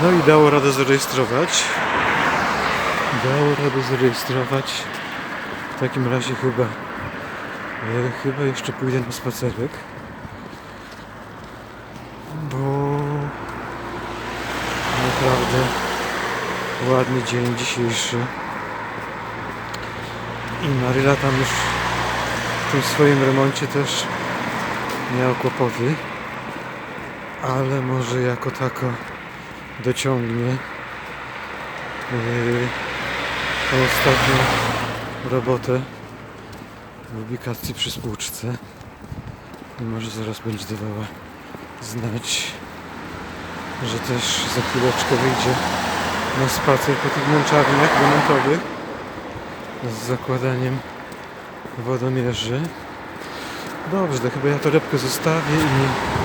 No i dało radę zarejestrować. Dało radę zarejestrować. W takim razie chyba, e, chyba jeszcze pójdę na spacerek. Bo naprawdę ładny dzień dzisiejszy. I Maryla tam już w tym swoim remoncie też miała kłopoty. Ale może jako tako dociągnie yy, tą ostatnią robotę w ubikacji przy spłuczce i może zaraz będzie dawała znać, że też za chwileczkę wyjdzie na spacer po tych męczarniach remontowych z zakładaniem wodomierzy. Dobrze, to chyba ja torebkę zostawię i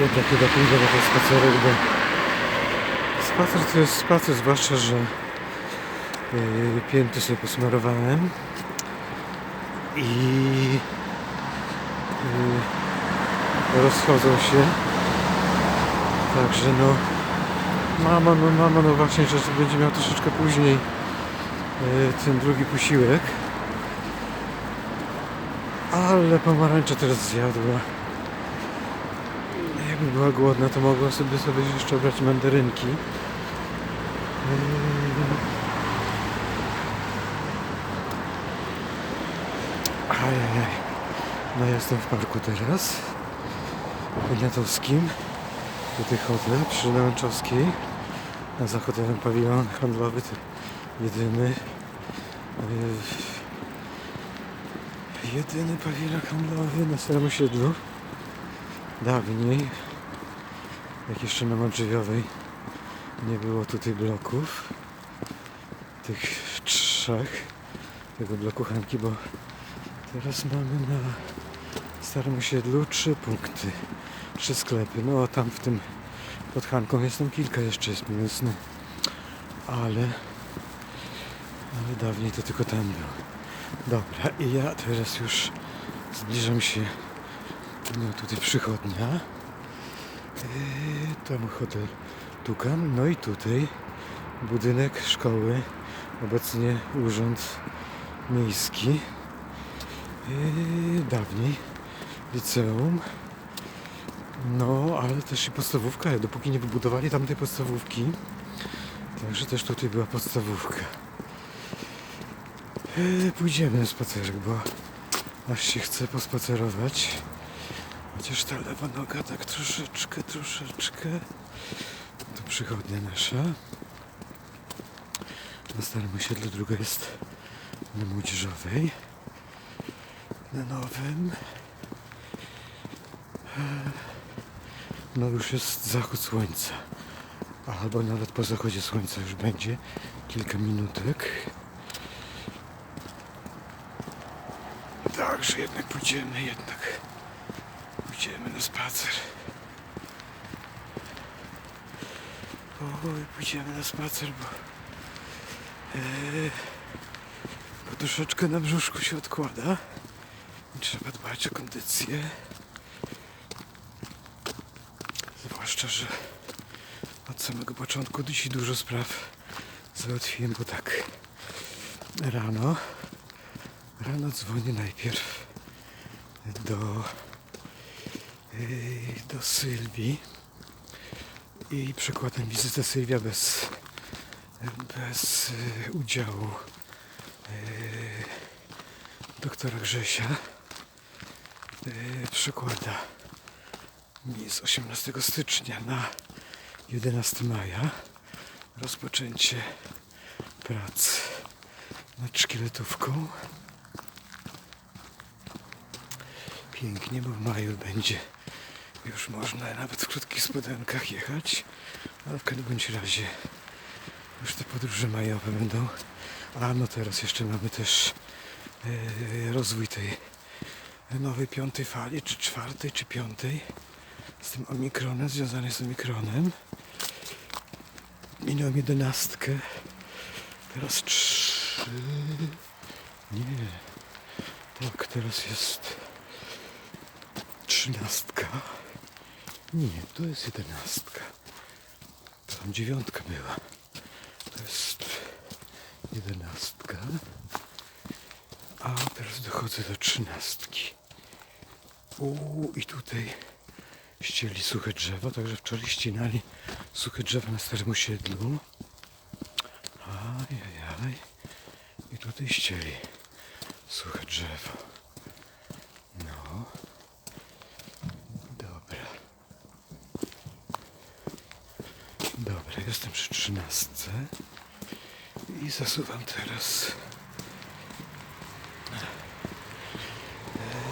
Jednak chyba pójdę na ten spacerek, bo spacer to jest spacer, zwłaszcza, że yy, pięty sobie posmarowałem i yy, rozchodzą się. Także no mama, no mama, no właśnie, że będzie miał troszeczkę później yy, ten drugi posiłek. Ale pomarańcza teraz zjadła. Jakby była głodna, to mogła sobie sobie jeszcze brać mandarynki. Ajajaj. No jestem w parku teraz. Poniatowskim. Tutaj chodzę przy Lełęczowskiej. A za hotelem pawilon handlowy jedyny yy, jedyny pawilon handlowy na Starym Osiedlu dawniej, jak jeszcze na Modrzewiowej nie było tutaj bloków, tych trzech, tego bloku Hanki, bo teraz mamy na Starym Osiedlu trzy punkty, trzy sklepy. No a tam w tym pod Hanką jest tam kilka jeszcze jest mięsny, ale ale dawniej to tylko tam był. Dobra, i ja teraz już zbliżam się no tutaj przychodnia. Tam hotel Tukan. No i tutaj budynek szkoły. Obecnie urząd miejski. Yy, dawniej liceum. No, ale też i podstawówka. Dopóki nie wybudowali tamtej podstawówki. Także też tutaj była podstawówka. Yy, pójdziemy na spacerek, bo aż się chce pospacerować. Chociaż ta lewa noga tak troszeczkę, troszeczkę. To przychodnia nasza. Na Starym Osiedlu druga jest na Młodzieżowej. Na Nowym. No już jest zachód słońca. Albo nawet po zachodzie słońca już będzie kilka minutek. Także jednak pójdziemy, jednak Pójdziemy na spacer. Oj, pójdziemy na spacer, bo, yy, bo troszeczkę na brzuszku się odkłada. Trzeba dbać o kondycję. Zwłaszcza, że od samego początku dzisiaj dużo spraw załatwiłem, bo tak rano, rano dzwonię najpierw do do Sylwii i przekładam wizytę Sylwia bez, bez yy, udziału yy, doktora Grzesia. Przekłada mi z 18 stycznia na 11 maja rozpoczęcie prac nad szkieletówką. Pięknie, bo w maju będzie już można nawet w krótkich spodenkach jechać, ale w każdym razie już te podróże majowe będą. A no teraz jeszcze mamy też e, rozwój tej nowej piątej fali, czy czwartej, czy piątej z tym omikronem, związany z omikronem. Minąłem jedenastkę, teraz trzy, nie, tak, teraz jest trzynastka. Nie, to jest jedenastka. Tam dziewiątka była. To jest jedenastka. A teraz dochodzę do trzynastki. Uuu, i tutaj ścieli suche drzewo, także wczoraj ścinali suche drzewa na starym osiedlu. Ajajaj. I tutaj ścieli suche drzewo. No. Dobra. Dobra, jestem przy trzynastce. I zasuwam teraz.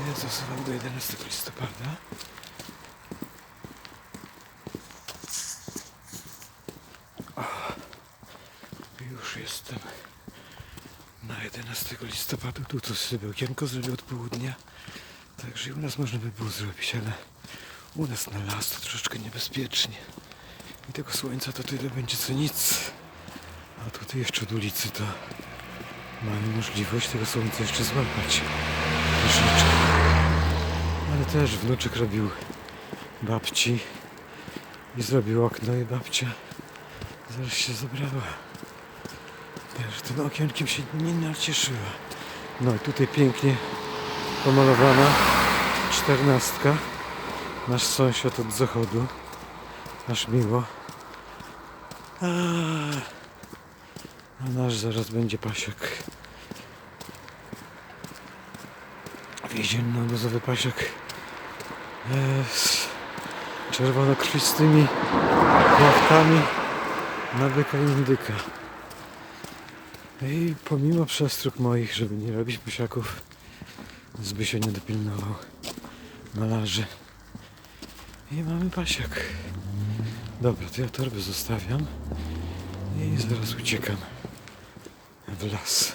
E, Zasuwam do 11 listopada. Już jestem na 11 listopada. Tu to sobie okienko zrobię od południa. Także i u nas można by było zrobić, ale u nas na las to troszeczkę niebezpiecznie. I tego słońca to tyle będzie co nic. A tutaj jeszcze od ulicy to mamy możliwość tego słońca jeszcze złapać. Troszeczkę. Ale też wnuczek robił babci i zrobił okno i babcia zaraz się zabrała. Też tym okienkiem się nie nacieszyła. No i tutaj pięknie pomalowana czternastka. Nasz sąsiad od zachodu. Aż miło. A, a nasz zaraz będzie pasiek. Więzienno-obozowy pasiek. Z czerwonokrwistymi płachtami na byka i indyka. I pomimo przestróg moich, żeby nie robić posiaków, Zby się nie dopilnował malarzy. I mamy pasiak. Dobra, to ja torby zostawiam i zaraz uciekam w las.